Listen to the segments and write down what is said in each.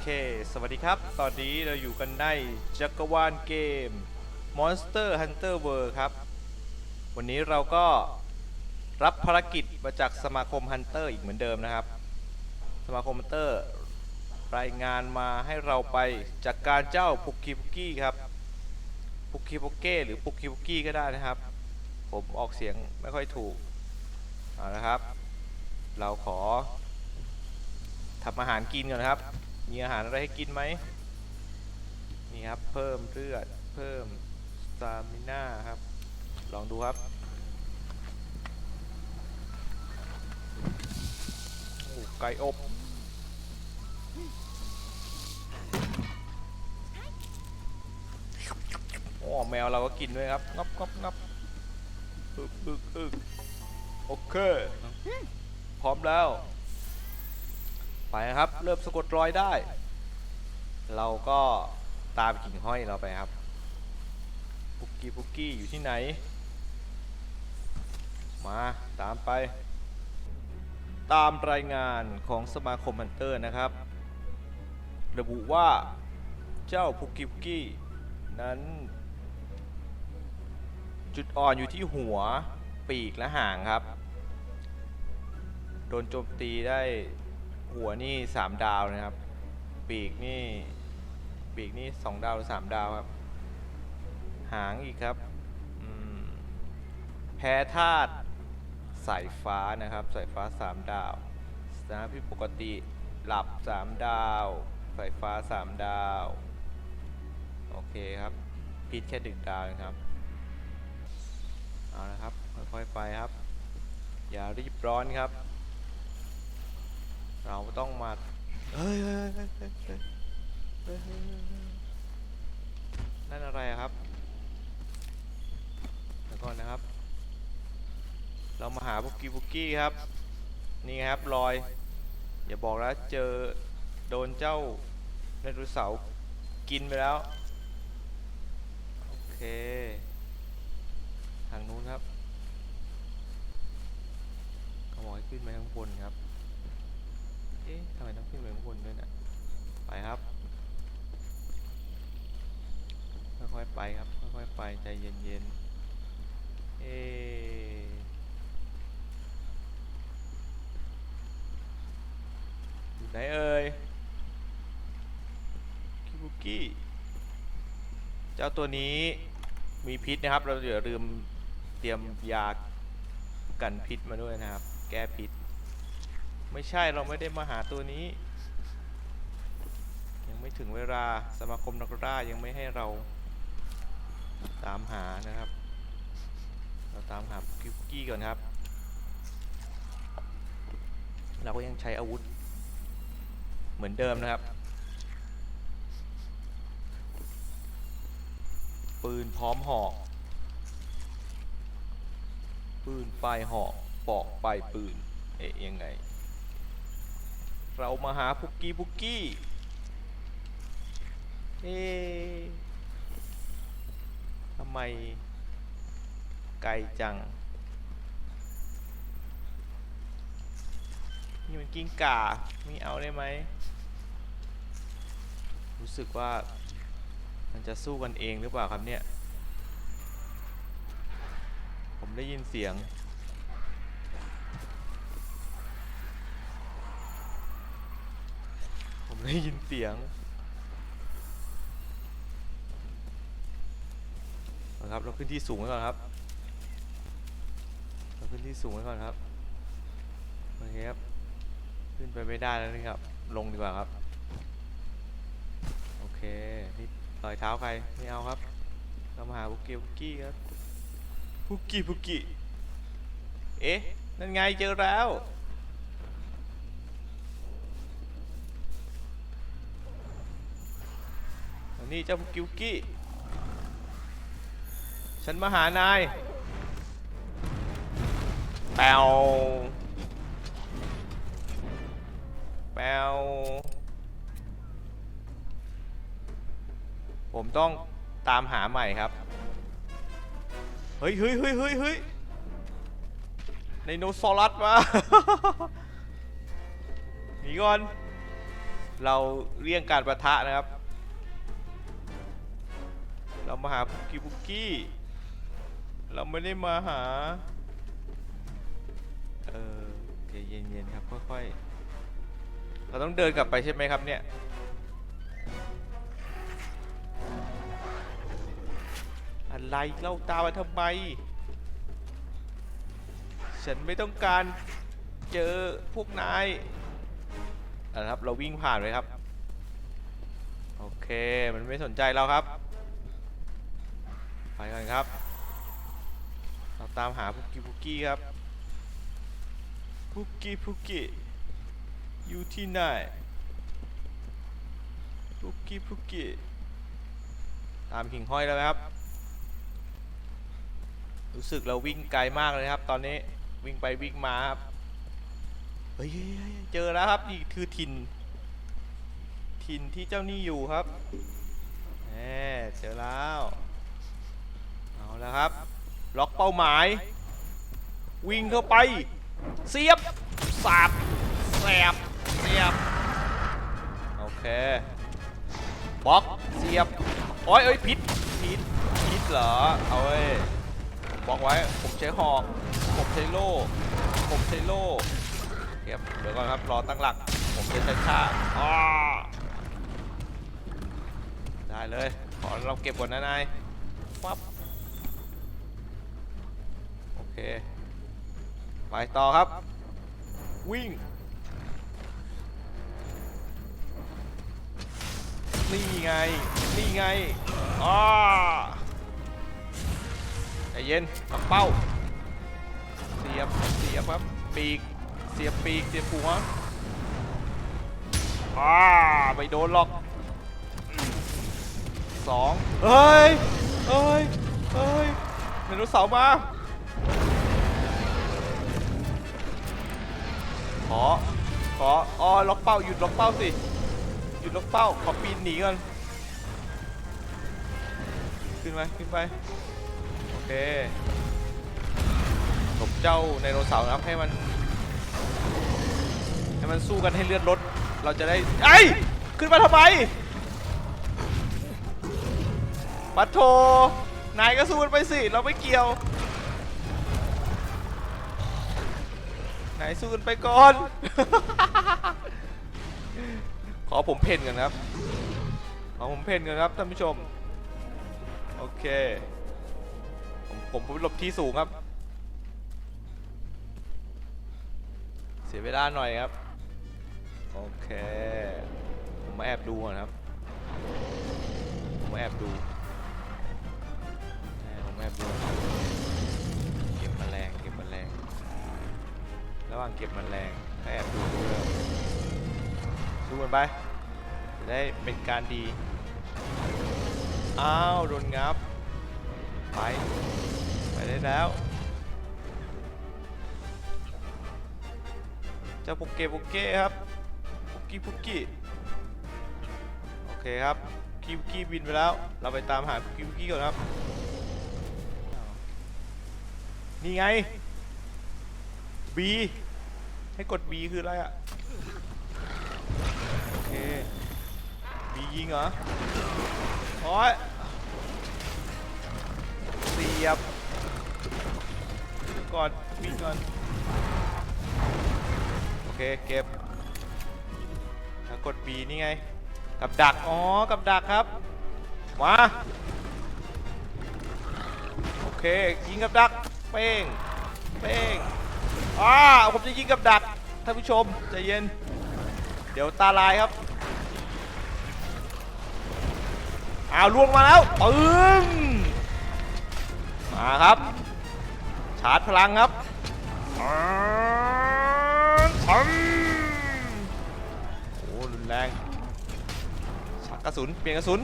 เค สวัสดีครับ ตอนนี้เราอยู่กันในจักรวาลเกม Monster Hunter World ครับ วันนี้เราก็รับภารกิจมาจากสมาคมฮันเตอร์อีกเหมือนเดิมนะครับ สมาคมฮันเตอร์รายงานมาให้เราไปจัดกการเจ้าปุกกิปุกกี้ครับ ปุกกิปุกเก้หรือปุกกิปุกกี้ก็ได้นะครับ ผมออกเสียงไม่ค่อยถูก เอาละครับ เราขอทำอาหารกินก่อนครับ มีอาหารอะไรให้กินไหมนี่ครับ เพิ่มเลือด เพิ่มสตามิน่าครับ ลองดูครับโอ้ไก่อบโอ้แมวเราก็กินด้วยครับงับงับงับอึกอึกอึกโอเค พร้อมแล้ว ไปครับ เริ่มสะกดรอยได้ เราก็ตามกิ่งห้อยเราไปครับปุกกี้ปุกกี้อยู่ที่ไหน มาตามไป ตามรายงานของสมาคมฮันเตอร์นะครับ ระบุว่าเจ้าปุกกี้ปุกกี้นั้น จุดอ่อนอยู่ที่หัวปีกและหางครับ โดนโจมตีได้ หัวนี่สามดาวนะครับ ปีกนี่ ปีกนี่สองดาวหรือสามดาวครับ หางอีกครับแพ้ธาตุสายฟ้านะครับสายฟ้าสามดาวนะพิษปกติหลับสามดาวสายฟ้าสามดาว โอเคครับพิษแค่ดึงดาวเองครับเอาละครับค่อยๆไปครับ อย่ารีบร้อนครับ เราต้องมาเฮ้ยนั่นอะไรครับเดี๋ยวก่อนนะครับ เรามาหาบุกกี้บุกกี้ครับ นี่ครับรอย อย่าบอกแล้วเจอโดนเจ้าไดโนเสาร์กินไปแล้ว โอเค ทางนู้นครับขโมยขึ้นไปข้างบนครับ เอ๊ะทำไมต้องขึ้นไปข้างบนด้วยนะไปครับ ค่อยๆไปครับ ค่อยๆไปใจเย็นๆ เอ๊ะอยู่ไหนเอ่ยคิบุกี้ เจ้าตัวนี้มีพิษนะครับ เราอย่าลืมเตรียมยากันพิษมาด้วยนะครับ แก้พิษ ไม่ใช่เราไม่ได้มาหาตัวนี้ ยังไม่ถึงเวลาสมาคมนักล่ายังไม่ให้เราตามหานะครับ เราตามหากิวกี้ก่อนครับ เราก็ยังใช้อาวุธ เหมือนเดิมนะครับ ปืนพร้อมหอกปืนปลายหอกปอกปลายปืน เอ๊ะยังไง เรามาหาพุกกี้พุกกี้เอ๊ะทำไมไกลจัง นี่มันกิ้งก่าไม่เอาได้ไหม รู้สึกว่ามันจะสู้กันเองหรือเปล่าครับเนี่ย ผมได้ยินเสียง ผม ได้ยินเสียงเอาครับเราขึ้นที่สูงไว้ก่อนครับ เราขึ้นที่สูงไว้ก่อนครับโอเคครับ ขึ้นไปไม่ได้แล้วนี่ครับ ลงดีกว่าครับ โอเค นี่รอยเท้าใคร ไม่เอาครับ เรามาหาบุกกี้บุกกี้ครับบุกกี้บุกกี้ เอ๊ะ นั่นไงเจอแล้ว นนี้เจ้ากิวกี้ ฉันมาหานาย แปวแปวผมต้องตามหาใหม่ครับ เฮ้ยเฮ้ยเฮ้ยเฮ้ยเฮ้ยไดโนเสารัสมา หนีก่อน เราเลี่ยงการประทะนะครับ มาหาปุกกี้ปุกกี้ เราไม่ได้มาหา เออใจเย็นๆครับค่อยๆ เราต้องเดินกลับไปใช่ไหมครับเนี่ย อะไรเล่าตามมาทำไม ฉันไม่ต้องการเจอพวกนายเอะครับ เราวิ่งผ่านเลยครับ โอเค มันไม่สนใจเราครับ กันครับ เราตามหาพุกกี้พุกกี้ครับ พุกกี้พุกกี้อยู่ที่ไหนพุกกี้พุกกี้ตามหิ่งห้อยแล้วครับ รู้สึกเราวิ่งไกลมากเลยครับ ตอนนี้วิ่งไปวิ่งมาครับเฮ้ยเจอแล้วครับนี่คือถิ่นถิ่นที่เจ้าหนี่อยู่ครับแหมเจอแล้ว แล้วครับ ล็อกเป้าหมาย วิ่งเข้าไป เสียบสาบแสบเสียบ โอเคบล็อกเสียบโอ้ยเอ้ยพิษพิษพิษเหรอ เอาเว้ยบอกไว้ ผมใช้หอก ผมใช้โล่ ผมใช้โล่เก็บเดี๋ยวก่อนครับ รอตั้งหลัก ผมจะใช้ท่าอ้าได้เลย ขอเราเก็บก่อนนะนายปั๊บ เค ไปต่อครับ วิ่ง นี่ไง นี่ไงอ้าใจเย็นปักเป้า เสียบ เสียบครับ ปีก เสียบปีก เสียบหัวอ้าไม่โดนหรอกสองเฮ้ยเฮ้ยเฮ้ยไดโนเสาร์มา อขออ๋อล็อกเป้าหยุดล็อกเป้าสิหยุดล็อกเป้าขอปีนหนีก่อนขึ้นไปขึ้นไปโอเคตบเจ้าไดโนเสาร์นะครับให้มันให้มันสู้กันให้เลือดลดเราจะได้ไอ้ขึ้นมาทำไมปัดโทนายก็สู้กันไปสิเราไม่เกี่ยว นายสู้กันไปก่อน ขอผมเพ่นกันครับ ขอผมเพ่นกันครับท่านผู้ชม โอเค ผมผมผมหลบที่สูงครับ เสียเวลาหน่อยครับ โอเค ผมมาแอบดูก่อนครับ ผมมาแอบดูผมมาแอบดู ระหว่างเก็บแมลงก็แอบดูด้วยสู้กันไปจะได้เป็นการดี อ้าว โดนงับ ไป ไปได้แล้วเจ้าปุกเกปุกเก้ครับปุกกี้ปุกกี้โอเคครับปุกกี้ปุกกี้บินไปแล้ว เราไปตามหาปุกกี้ปุกกี้ก่อนครับ นี่ไง B ให้กด B คืออะไรอะโอเค B ยิงเหรอโอ้ยเสียบก่อนวิ่งก่อนโอเคเก็บแล้วกด B นี่ไง กับดัก อ๋อ กับดักครับ มา โอเค ยิงกับดัก เป้ง เป้งอ้าผมจะยิงกับดัก ท่านผู้ชมใจเย็น เดี๋ยวตาลายครับอ้าวล่วงมาแล้วปึ้งมาครับ ชาร์จพลังครับอืมอืมโอ้รุนแรงชักกระสุน เปลี่ยนกระสุน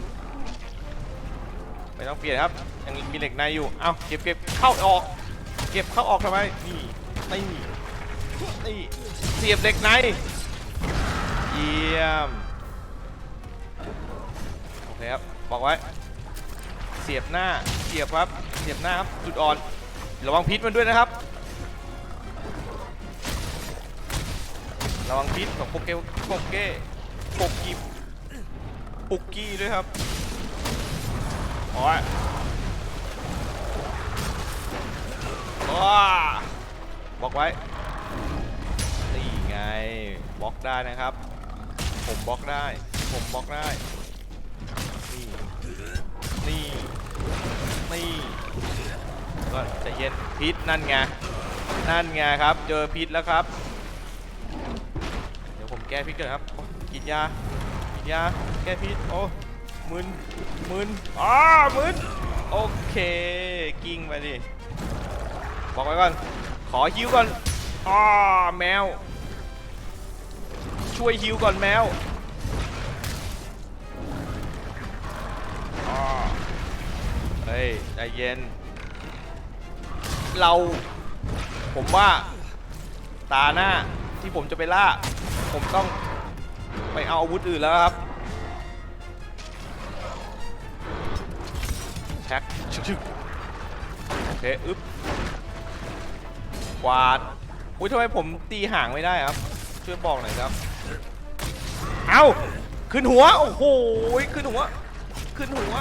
ไม่ต้องเปลี่ยนครับ ยังมีเหล็กในอยู่ เอาเก็บเก็บเข้าออก เก็บเข้าออกทำไม นี่ นี่ นี่ เสียบเหล็กใน เยี่ยม โอเคครับ บอกไว้ เสียบหน้า เสียบครับ เสียบหน้าครับ จุดอ่อน ระวังพิษมันด้วยนะครับ ระวังพิษของโปเกโปเกปกกิบปุกกี้ด้วยครับโอ้ยว้าบอกไว้ บล็อกได้นะครับ ผมบล็อกได้ ผมบล็อกได้ นี่ นี่ นี่ ก็ใจะเย็นพิษนั่นไง นั่นไงครับ เจอพิษแล้วครับ เดี๋ยวผมแก้พิษก่อนครับ กินยา กินยา แก้พิษ โอ้ มึน มึนอ้ามึน โอเค กิ้งไปดิ บอกไว้ก่อน ขอฮิวก่อนอ้าแมว ช่วยฮิวก่อนแมวอ้าเฮ้ยใจเย็น เรา ผมว่า ตาหน้าที่ผมจะไปล่า ผมต้องไปเอาอาวุธอื่นแล้วครับแท็กชึกชึกโอเคอึ๊บกวาดอุ้ยทำไมผมตีห่างไม่ได้ครับ ช่วยบอกหน่อยครับ เอาขึ้นหัว โอ้โห ขึ้นหัว ขึ้นหัว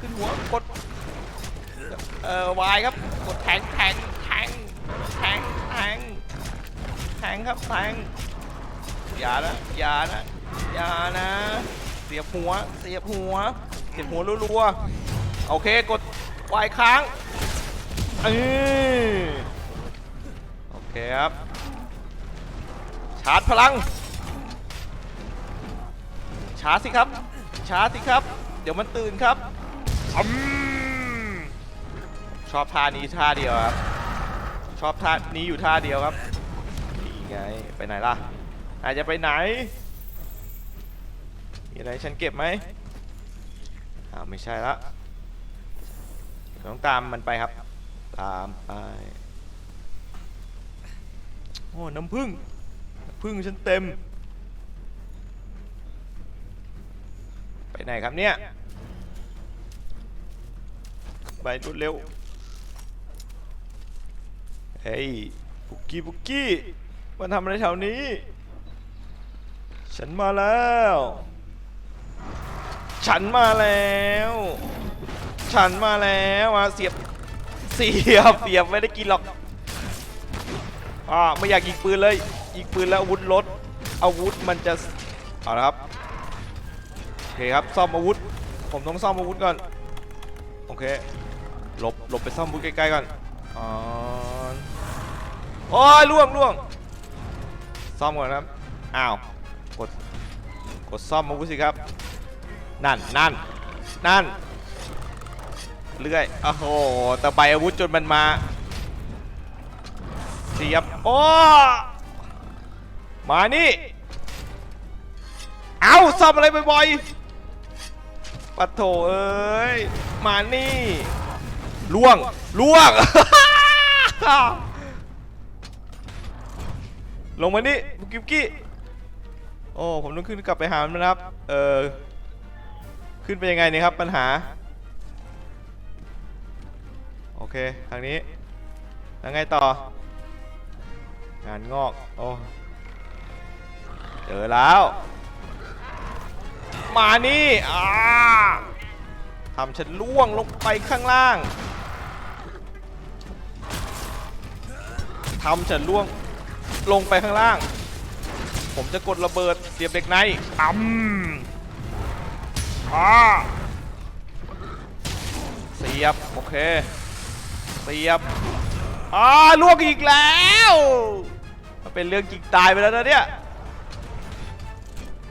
ขึ้นหัว กด เอ่อวายครับ กดแทงแทงแทงแทงแทงแทงครับแทงอย่านะ อย่านะ อย่านะ เสียบหัว เสียบหัว เสียบหัวรัวๆ โอเค กดวายค้างเออโอเคครับ ชาร์จพลัง ชาสิครับ ช้าสิครับ เดี๋ยวมันตื่นครับอมชอบท่านี้ท่าเดียวครับ ชอบท่านี้อยู่ท่าเดียวครับนี่ไง ไปไหนล่ะ อาจจะไปไหน มีอะไรฉันเก็บไหมอ้าวไม่ใช่ละต้องตามมันไปครับ ตามไป โอ้ น้ำผึ้งน้ำผึ้งฉันเต็ม ไปไหนครับเนี่ย ไปรวดเร็ว เฮ้ยปุกกี้ปุกกี้มาทำอะไรแถวนี้ ฉันมาแล้ว ฉันมาแล้ว ฉันมาแล้วมาเสียบ เสียบ เสียบไม่ได้กินหรอก อ่าไม่อยากยิงปืนเลย ยิงปืนแล้วอาวุธลดอาวุธมันจะเอาละครับ เคครับซ่อมอาวุธ ผมต้องซ่อมอาวุธก่อน โอเค หลบหลบไปซ่อมอาวุธใกล้ๆก่อนอ๋อโอ้ยล่วงล่วงซ่อมก่อนครับ อ้าว กด กดซ่อมอาวุธสิครับ นั่นนั่นนั่นเลื่อยโอ้โหตะไบอาวุธจนมันมาเสียบโอ้มานี่ เอาซ่อมอะไรบ่อยๆ ปัดโถเอ้ย มานี่ ล่วง ล่วง ลงมานี่บุกิบกี้ โอ้ ผมต้องขึ้นกลับไปหามันนะครับ เออ ขึ้นไปยังไงเนี่ยครับปัญหา โอเค ทางนี้แล้วไงต่อ งานงอก โอ้ เจอแล้ว มานี่อ่าทำฉันล่วงลงไปข้างล่างทำฉันล่วงลงไปข้างล่าง ผมจะกดระเบิดเสียบเด็กในอ้ำอ่าเสียบ โอเค เสียบอ่าล่วงอีกแล้ว มันเป็นเรื่องจริงตายไปแล้วนะเนี่ย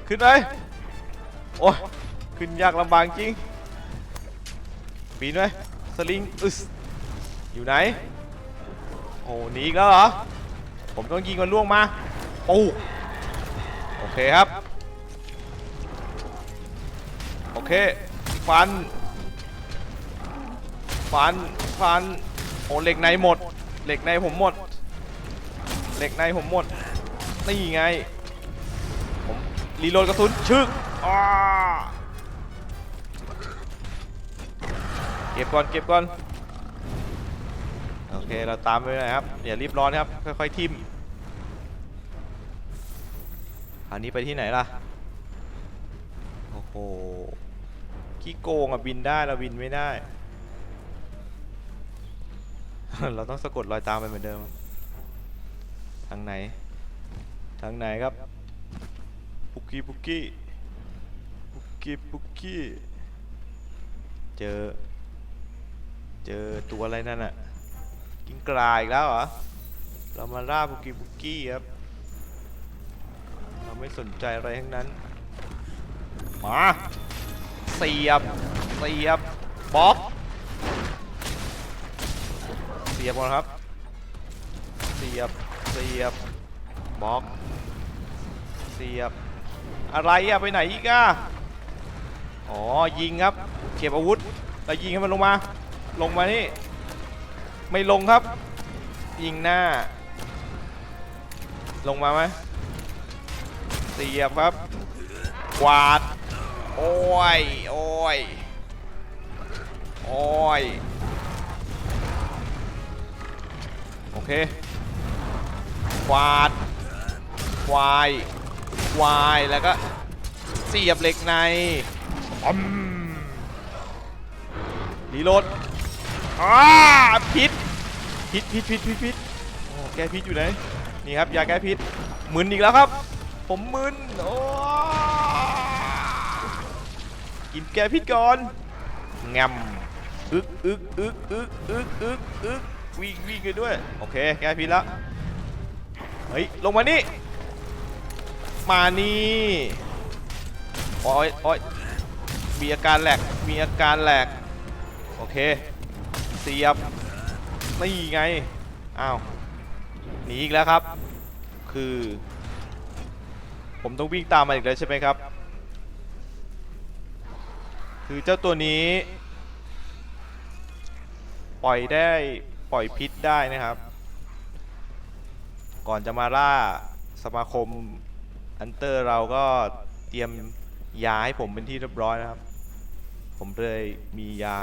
ขึ้นเลย โอ้ยขึ้นยากลำบากจริง ปีนไหมสลิงอึสอยู่ไหน โอ้หนีอีกแล้วเหรอ ผมต้องยิงมันล่วงมาปูโอเคครับ โอเค ฟัน ฟัน ฟัน โอ้เหล็กในหมด เหล็กในผมหมด เหล็กในผมหมด นี่ไง รีโหลดกระสุนชึกอ้าเก็บก่อน เก็บก่อน โอเค เราตามไปน่อยครับ อย่ารีบร้อนครับ ค่อยๆทิมอันนี้ไปที่ไหนล่ะ โอ้โหขี้โกงอะ บินได้ เราบินไม่ได้ เราต้องสะกดรอยตามไปเหมือนเดิม ทางไหน ทางไหนครับ ปุกกี้ปุกกี้ปุกกี้ปุกกี้เจอ เจอตัวอะไรนั่นอะกินกลายอีกแล้วเหรอเรามาล่าปุกกี้ปุกกี้ครับเราไม่สนใจอะไรทั้งนั้นมาเสียบเสียบบล็อกเสียบก่อนครับเสียบเสียบบล็อกเสียบ อะไรอะไปไหนอีกอะอ๋อยิงครับเก็บอาวุธแล้วยิงให้มันลงมา ลงมานี่ไม่ลงครับ ยิงหน้า ลงมาไหมเสียบครับกวาดโอ้ยโอ้ยโอ้ยโอเคควาดควาย วายแล้วก็เสียบเหล็กในอืมรีโหลดอ้าพิษพิษพิษพิษพิษพิษโอ้แก้พิษอยู่ไหนนี่ครับยาแก้พิษมึนอีกแล้วครับ ผมมึนโอ้กินแก้พิษก่อนงำอึกอึกอึกอึกอึกอึกอึกวิ่งวิ่งกันด้วยโอเคแก้พิษแล้วเฮ้ยลงมานี่ มานี่โอ้ยโอ้ยมีอาการแหลก มีอาการแหลก โอเค เสียบ นี่ไง อ้าว หนีอีกแล้วครับ คือ ผมต้องวิ่งตามมาอีกแล้วใช่ไหมครับ คือเจ้าตัวนี้ ปล่อยได้ ปล่อยพิษได้นะครับ ก่อนจะมาล่าสมาคม อันเตอร์เราก็เตรียมยาให้ผมเป็นที่เรียบร้อยนะครับ ผมเลยมียา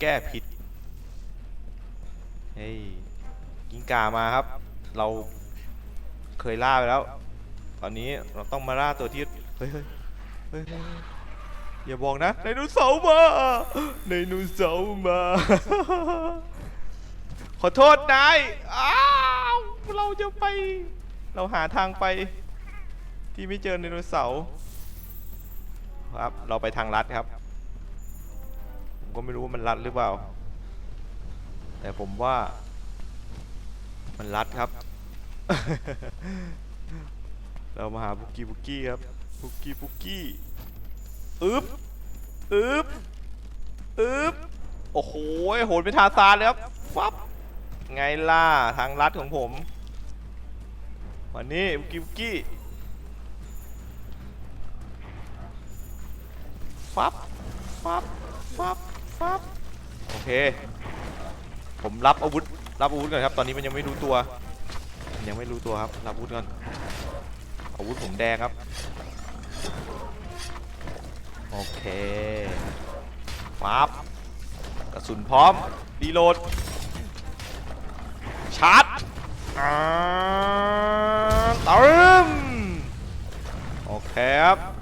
แก้พิษเฮ้ยกิงกามาครับ เราเคยล่าไปแล้ว ตอนนี้เราต้องมาล่าตัวที่เฮ้ยเฮ้ยเฮ้ยเฮ้ยอย่าบอกนะไดโนเสาร์มาไดโนเสาร์มา ขอโทษนายอ้าวเราจะไป เราหาทางไป ที่ไม่เจอไดโนเสาร์ครับ เราไปทางลัดครับ ผมก็ไม่รู้ว่ามันลัดหรือเปล่า แต่ผมว่ามันลัดครับ เรามาหาบุกกี้บุกกี้ครับบุกกี้บุกกี้อึ๊บอึ๊บอึ๊บโอ้โหโหนเป็นทาซานเลยครับฟับไงล่ะทางลัดของผม วันนี้บุกกี้บุกกี้ ฟับฟับฟับฟับโอเค ผมรับอาวุธ รับอาวุธก่อนครับ ตอนนี้มันยังไม่รู้ตัวมันยังไม่รู้ตัวครับ รับอาวุธก่อน อาวุธผมแดงครับ โอเคฟับกระสุนพร้อมรีโหลด ชาร์จอ่าตึมโอเคครับ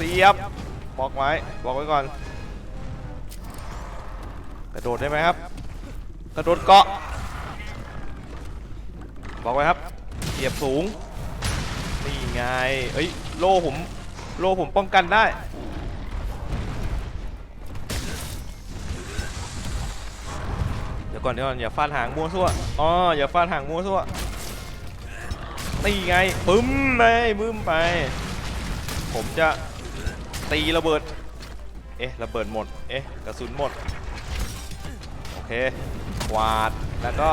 สียบบอกไว้บอกไว้ก่อน กระโดดได้ไหมครับ กระโดดเกาะบอกไว้ครับเสียบสูง นี่ไง เอ้ย โล่ผม โล่ผมป้องกันได้ เดี๋ยวก่อนเดี๋ยวก่อนอย่าฟาดหางมั่วซั่ว อ๋อ อย่าฟาดหางมั่วซั่ว นี่ไงปึ้มไปมึมไป ผมจะ ตีระเบิด เอ๊ะระเบิดหมด เอ๊ะกระสุนหมด โอเคกวาด แล้วก็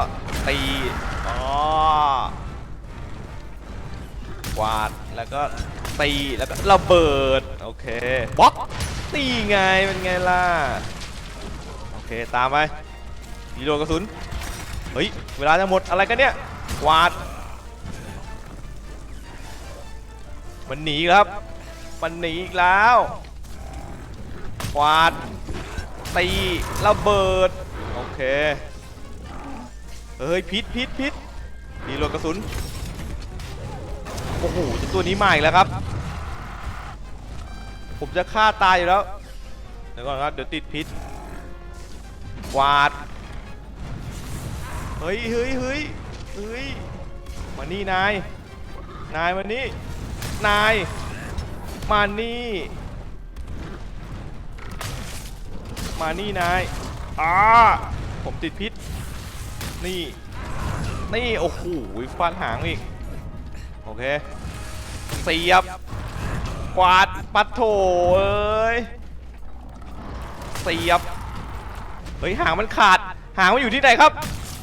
ตีอ๋อกวาด แล้วก็ตีแล้วก็ระเบิด โอเคบล็อกตีไงเป็นไงล่ะ โอเคตามไปรีโหลดกระสุน เฮ้ย เวลาจะหมดอะไรกันเนี่ยกวาด มันหนีครับ มันหนีอีกแล้วกวาด ตีระเบิด โอเค เฮ้ย พิษพิษพิษรีโหลกระสุน โอ้โหจตัวนี้มาอีกแล้วครับ ผมจะฆ่าตายอยู่แล้ว เดี๋ยวก่อนครับ เดี๋ยวติดพิษกวาด เฮ้ยเฮ้ยเฮ้ยเฮ้ย มานี่นาย นายมานี่ นาย มานี่ มานี่นายอ่าผมติดพิษ นี่ นี่ โอ้โหฟันหางอีก โอเค เสียบ กวาด ปัดโถเอ้ย เสียบ เฮ้ย หางมันขาด หางมันอยู่ที่ไหนครับ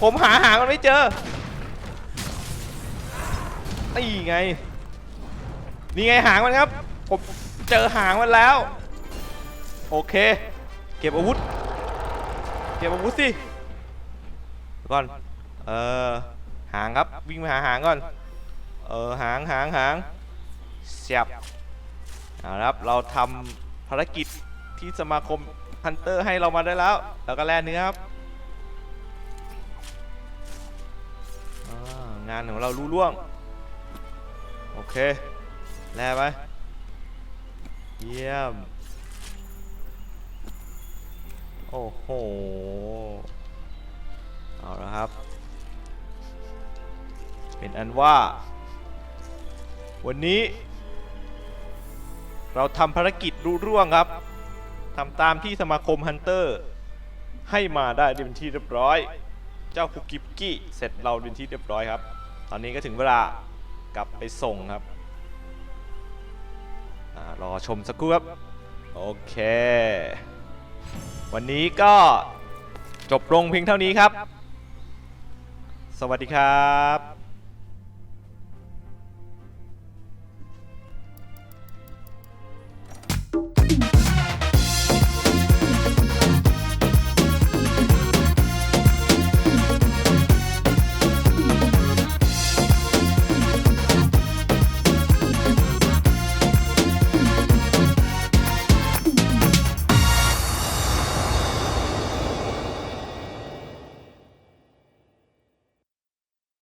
ผมหาหางมันไม่เจอ นี่ไง นี่ไงหางมันครับ ผมเจอหางมันแล้ว โอเค เก็บอาวุธ เก็บอาวุธสิก่อน เออหางครับ วิ่งไปหาหางก่อน เออหางหางหางเสียบเอาละครับ เราทำภารกิจที่สมาคมฮันเตอร์ให้เรามาได้แล้ว แล้วก็แล่เนื้อครับงานของเรารู้ล่วง โอเค แล่ไป เยี่ยม โอ้โห เอาละครับ เป็นอันว่า วันนี้ เราทำภารกิจรุ่ร่วงครับทำตามที่สมาคมฮันเตอร์ ให้มาได้เป็นที่เรียบร้อย เจ้าคุกิบกี้เสร็จเราเป็นที่เรียบร้อยครับ ตอนนี้ก็ถึงเวลากลับไปส่งครับ รอชมสักครู่ครับ โอเค วันนี้ก็จบลงเพียงเท่านี้ครับ สวัสดีครับ